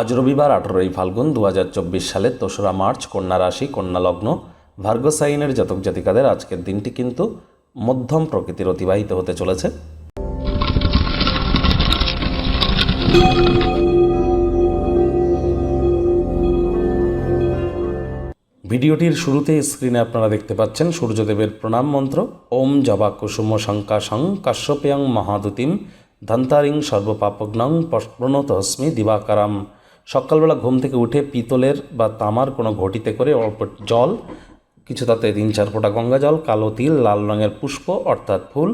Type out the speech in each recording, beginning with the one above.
আজ রবিবার আঠেরোই ফাল্গুন দু হাজার চব্বিশ সালের দোসরা মার্চ, কন্যা রাশি, কন্যা লগ্ন ভার্গসাইনের জাতক জাতিকাদের আজকের দিনটি কিন্তু মধ্যম প্রকৃতির অতিবাহিত হতে চলেছে। ভিডিওটির শুরুতে স্ক্রিনে আপনারা দেখতে পাচ্ছেন সূর্যদেবের প্রণাম মন্ত্র, ওম জবা কুসুম শঙ্কাশং কাশ্যপেয়ং মহাদুতিম, ধন্তারিং সর্বপাপগ্নং প্রণতহস্মি দিবাকারাম। সকালবেলা ঘুম থেকে উঠে পিতলের বা তামার কোনো ঘটিতে করে অল্প জল, কিছু তাতে তিন চার ফোঁটা গঙ্গা জল, কালো তিল, লাল রঙের পুষ্প, অর্থাৎ ফুল।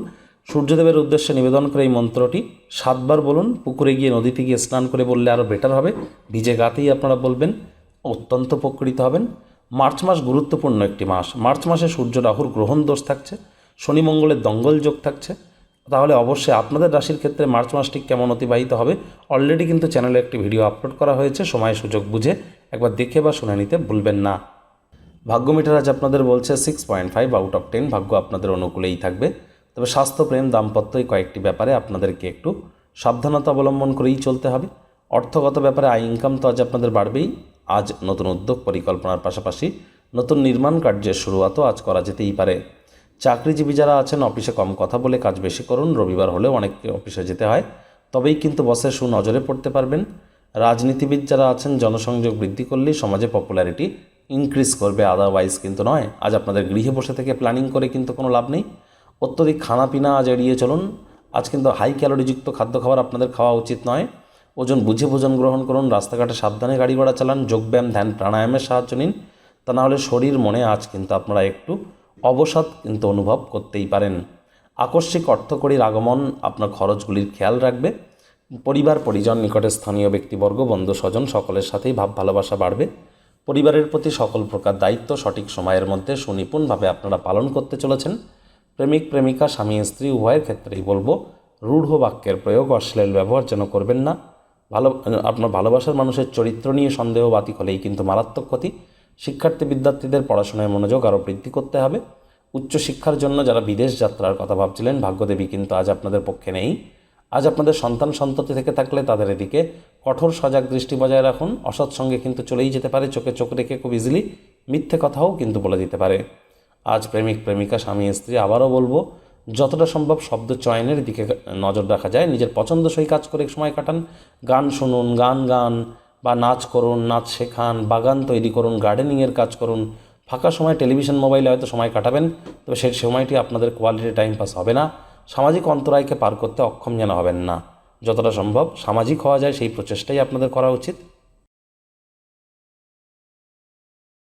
সূর্যদেবের উদ্দেশ্যে নিবেদন করে এই মন্ত্রটি। সাতবার বলুন, পুকুরে গিয়ে নদীতে গিয়ে স্নান করে বললে আরও বেটার হবে। ভিজে গাতেই আপনারা বলবেন, অত্যন্ত উপকৃত হবেন। মার্চ মাস গুরুত্বপূর্ণ একটি মাস। মার্চ মাসে সূর্য রাহুর গ্রহণ দোষ থাকছে। শনি মঙ্গলের দঙ্গল যোগ থাকছে। তাহলে অবশ্যই আপনাদের রাশির ক্ষেত্রে মার্চ মাসটি কেমন অতিবাহিত হবে? অলরেডি কিন্তু চ্যানেলে একটি ভিডিও আপলোড করা হয়েছে, সময় সুযোগ বুঝে একবার দেখে বা শুনে নিতে ভুলবেন না। ভাগ্য মিটার আজ আপনাদের বলছে six point five out of ten ভাগ্য আপনাদের অনুকূলেই থাকবে। তবে স্বাস্থ্য, প্রেম, দাম্পত্য এই কয়েকটি ব্যাপারে আপনাদেরকে একটু সাবধানতা অবলম্বন করেই চলতে হবে। অর্থগত ব্যাপারে আয় ইনকাম তো আজ আপনাদের বাড়বেই। আজ নতুন উদ্যোগ, পরিকল্পনার পাশাপাশি নতুন নির্মাণ কার্যের শুরুয়াতও আজ করা যেতেই পারে। চাকরিজীবী যারা আছেন, অফিসে কম কথা বলে কাজ বেশি করুন। রবিবার হলেও অনেককে অফিসে যেতে হয়। তবেই কিন্তু বসের সুনজরে পড়তে পারবেন। রাজনীতিবিদ যারা আছেন, জনসংযোগ বৃদ্ধি করলেই সমাজে পপুলারিটি ইনক্রিজ করবে। আদারওয়াইজ কিন্তু নয়। আজ আপনাদের গৃহে বসে থেকে প্ল্যানিং করে কিন্তু কোনো লাভ নেই। অত্যধিক খানাপিনা আজ এড়িয়ে চলুন। আজ কিন্তু হাই ক্যালোরিযুক্ত খাদ্য খাবার আপনাদের খাওয়া উচিত নয়। ওজন বুঝে ভোজন গ্রহণ করুন। রাস্তাঘাটে সাবধানে গাড়ি ঘোড়া চালান। যোগব্যায়াম ধ্যান, প্রাণায়ামের সাহায্য নিন। তা নাহলে শরীর মনে আজ কিন্তু আপনারা একটু অবসাদ কিন্তু অনুভব করতেই পারেন। আকস্মিক অর্থকরীর আগমন আপনার খরচগুলির খেয়াল রাখবে। পরিবার, পরিজন, নিকটে স্থানীয় ব্যক্তিবর্গ বন্ধু স্বজন সকলের সাথেই ভাব ভালোবাসা বাড়বে। পরিবারের প্রতি সকল প্রকার দায়িত্ব সঠিক সময়ের মধ্যে সুনিপুণভাবে আপনারা পালন করতে চলেছেন। প্রেমিক, প্রেমিকা, স্বামী, স্ত্রী উভয়ের ক্ষেত্রেই বলব, রূঢ় বাক্যের প্রয়োগ অশ্লীল ব্যবহার যেন করবেন না। ভালো আপনার ভালোবাসার মানুষের চরিত্র নিয়ে সন্দেহ বাতিক হলেই কিন্তু মারাত্মক ক্ষতি। শিক্ষার্থী বিদ্যার্থীদের পড়াশোনায় মনোযোগ আরও বৃদ্ধি করতে হবে। উচ্চশিক্ষার জন্য যারা বিদেশ যাত্রার কথা ভাবছিলেন, ভাগ্যদেবী কিন্তু আজ আপনাদের পক্ষে নেই। আজ আপনাদের সন্তান সন্ততি থেকে থাকলে তাদের এদিকে কঠোর সজাগ দৃষ্টি বজায় রাখুন। অসৎ সঙ্গে কিন্তু চলেই যেতে পারে, চোখে চোখ রেখে খুব ইজিলি মিথ্যে কথাও কিন্তু বলে দিতে পারে। আজ প্রেমিক, প্রেমিকা, স্বামী, স্ত্রী আবারও বলব, যতটা সম্ভব শব্দ চয়নের দিকে নজর রাখা যায়, নিজের পছন্দসই কাজ করে সময় কাটান। গান শুনুন, গান গান বা নাচ করুন, নাচ শেখান, বাগান তৈরি করুন গার্ডেনিংয়ের কাজ করুন, ফাঁকা সময় টেলিভিশন মোবাইলে হয়তো সময় কাটাবেন, তবে সেই সময়টি আপনাদের কোয়ালিটি টাইম পাস হবে না। সামাজিক অন্তরায়কে পার করতে অক্ষম যেন হবেন না। যতটা সম্ভব সামাজিক হওয়া যায়, সেই প্রচেষ্টাই আপনাদের করা উচিত।